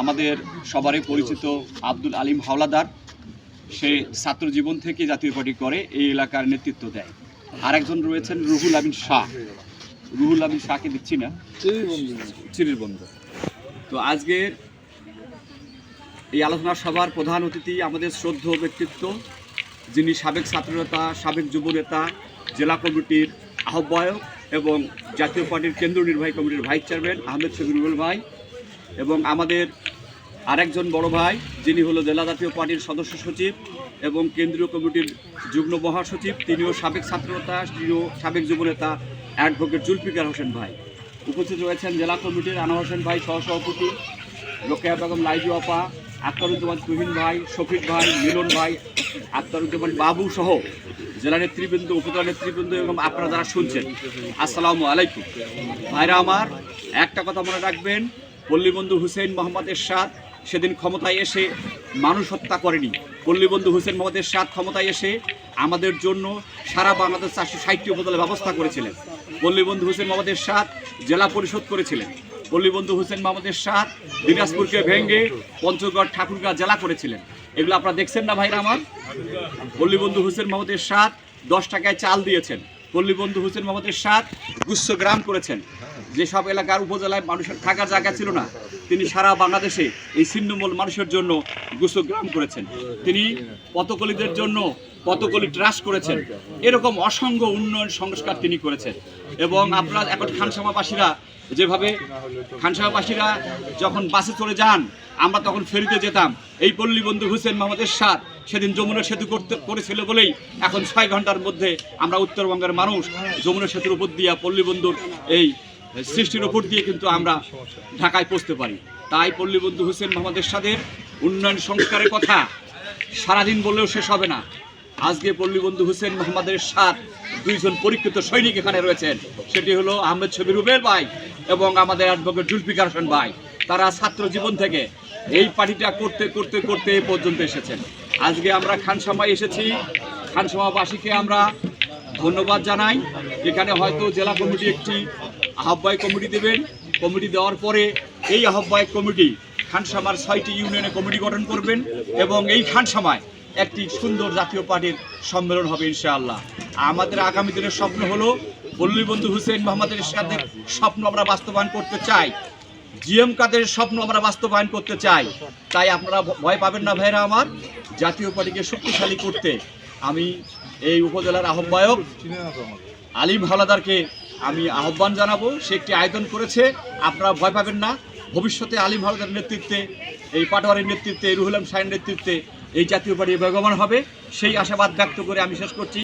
আমাদের সবারই পরিচিত আব্দুল আলিম হাওলাদার। সে ছাত্র জীবন থেকে জাতীয় পার্টি করে এই এলাকার নেতৃত্ব দেয়। আরেকজন রয়েছেন রুহুল আমিন শাহ। রুহুল আমিন শাহকে দিচ্ছি না। চিরির বন্ধু। তো আজকের এই আলোচনা সভার প্রধান অতিথি আমাদের শ্রদ্ধ ব্যক্তিত্ব যিনি সাবেক ছাত্রনেতা সাবেক যুব নেতা জেলা কমিটির আহ্বায়ক এবং জাতীয় পার্টির কেন্দ্রীয় নির্বাহী কমিটির ভাইস চেয়ারম্যান আহমেদ শফিরুল ভাই। এবং আমাদের আরেকজন বড় ভাই, যিনি হলো জেলা জাতীয় পার্টির সদস্য সচিব এবং কেন্দ্রীয় কমিটির যুগ্ম মহাসচিব, তিনিও সাবেক ছাত্রনেতা, তিনিও সাবেক যুবনেতা অ্যাডভোকেট জুলফিকার হোসেন ভাই। উপস্থিত রয়েছেন জেলা কমিটির আনোয়ার হোসেন ভাই, সহসভাপতি, রোকেয়া বেগম, লাইজু আপা, আক্তারুজ্জামান তুহিন ভাই, শফিক ভাই, মিলন ভাই, আক্তারুজ্জামান বাবু সহ জেলা নেতৃবৃন্দ, উপজেলা নেতৃবৃন্দ এবং আপনারা যারা শুনছেন, আসসালামু আলাইকুম। ভাইরা আমার, একটা কথা মনে রাখবেন পল্লীবন্ধু হুসেন মোহাম্মদ এরশাদ সেদিন ক্ষমতায় এসে মানুষ হত্যা করেনি। পল্লীবন্ধু হুসেন মোহাম্মদ এরশাদ ক্ষমতায় এসে আমাদের জন্য সারা বাংলাদেশ চারশো ষাটটি উপজেলার ব্যবস্থা করেছিলেন। পল্লীবন্ধু হুসেন মোহাম্মদ এরশাদ জেলা পরিষদ করেছিলেন। পল্লীবন্ধু হুসেন মোহাম্মদ এরশাদ দিনাজপুরকে ভেঙ্গে পঞ্চগড় ঠাকুরগাঁ জেলা করেছিলেন। এগুলো আপনারা দেখছেন না ভাইরা আমার? পল্লীবন্ধু হোসেন মোহাম্মদ এরশাদ দশ টাকায় চাল দিয়েছেন। পল্লীবন্ধু হোসেন মোহাম্মদ এরশাদ গুচ্ছ গ্রাম করেছেন। যেসব এলাকার উপজেলায় মানুষের থাকার জায়গা ছিল না, তিনি সারা বাংলাদেশে এই ছিন্নমূল মানুষের জন্য গুচ্ছ গ্রাম করেছেন। তিনি পতকলিদের জন্য পতকলি ট্রাস করেছেন। এরকম অসংখ্য উন্নয়ন সংস্কার তিনি করেছেন। এবং আপনার এখন খানসামাবাসীরা যেভাবে, খানসামাবাসীরা যখন বাসে চলে যান, আমরা তখন ফেরিতে যেতাম। এই পল্লী বন্ধু হুসেন মোহাম্মদ এরশাদ সেদিন যমুনা সেতু করতে, করেছিল বলেই এখন ছয় ঘণ্টার মধ্যে আমরা উত্তরবঙ্গের মানুষ যমুনা সেতুর উপর দিয়া পল্লী বন্ধুর এই সৃষ্টির উপর দিয়ে কিন্তু আমরা ঢাকায় পৌঁছতে পারি। তাই পল্লী বন্ধু হুসেন মোহাম্মদ এরশাদের উন্নয়ন সংস্কারের কথা সারাদিন বললেও শেষ হবে না। আজকে পল্লীবন্ধু হোসেন মোহাম্মদের সাত, দুইজন পরীক্ষিত সৈনিক এখানে রয়েছেন। সেটি হলো আহমেদ ছবি রুবেল ভাই এবং আমাদের অ্যাডভোকেট জুলফিকার হোসেন ভাই। তারা ছাত্র জীবন থেকে এই পার্টিটা করতে করতে করতে এই পর্যন্ত এসেছেন। আজকে আমরা খানসামায় এসেছি। খানসামাবাসীকে আমরা ধন্যবাদ জানাই। এখানে হয়তো জেলা কমিটি একটি আহ্বায়ক কমিটি দেবেন। কমিটি দেওয়ার পরে এই আহ্বায়ক কমিটি খানসামার ছয়টি ইউনিয়নে কমিটি গঠন করবেন এবং এই খানসামায় একটি সুন্দর জাতীয় পার্টির সম্মেলন হবে ইনশাআল্লাহ। আমাদের আগামী দিনের স্বপ্ন হলো পল্লীবন্ধু হুসেন মোহাম্মদের সাথে স্বপ্ন আমরা বাস্তবায়ন করতে চাই। জিএম কাদের স্বপ্ন আমরা বাস্তবায়ন করতে চাই, তাই আপনারা ভয় পাবেন না ভাইরা আমার। জাতীয় পার্টিকে শক্তিশালী করতে আমি এই উপজেলার আহ্বায়ক আলিম হাওলাদারকে আমি আহ্বান জানাব, সে একটি আয়োজন করেছে, আপনারা ভয় পাবেন না। ভবিষ্যতে আলিম হালদার নেতৃত্বে, এই পাটোয়ারির নেতৃত্বে, রুহুল আলম সাহের নেতৃত্বে এই জাতীয় পার্টি বেগমান হবে। সেই আশাবাদ ব্যক্ত করে আমি শেষ করছি।